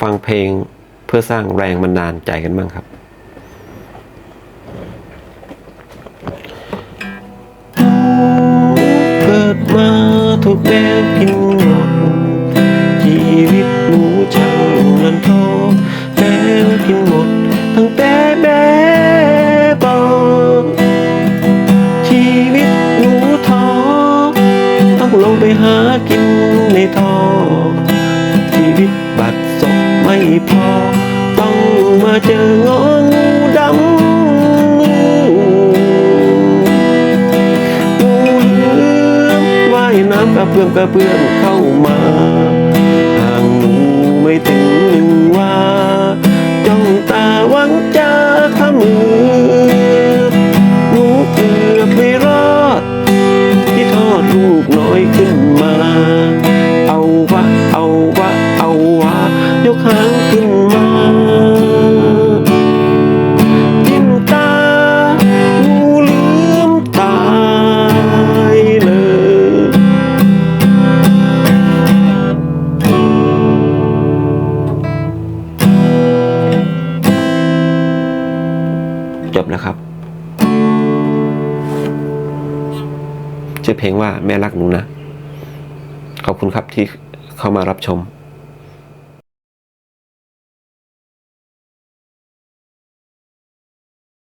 ฟังเพลงเพื่อสร้างแรงบันดาลใจกันบ้างครับ เกิดมาถูกแมวกินหมดชีวิตหนูช่างนันทอแมวกินหมด ตั้งแต่แบบบอกชีวิตหนูท้อต้องลงไปหากินในท่อ พอ ต้องมาเจององูดำงูเหลือมว่ายน้ำกระเพื่อมกระเพื่อมเข้ามา จบแล้วครับ ชื่อเพลงว่าแม่รักหนูนะ ขอบคุณครับที่เข้ามารับชม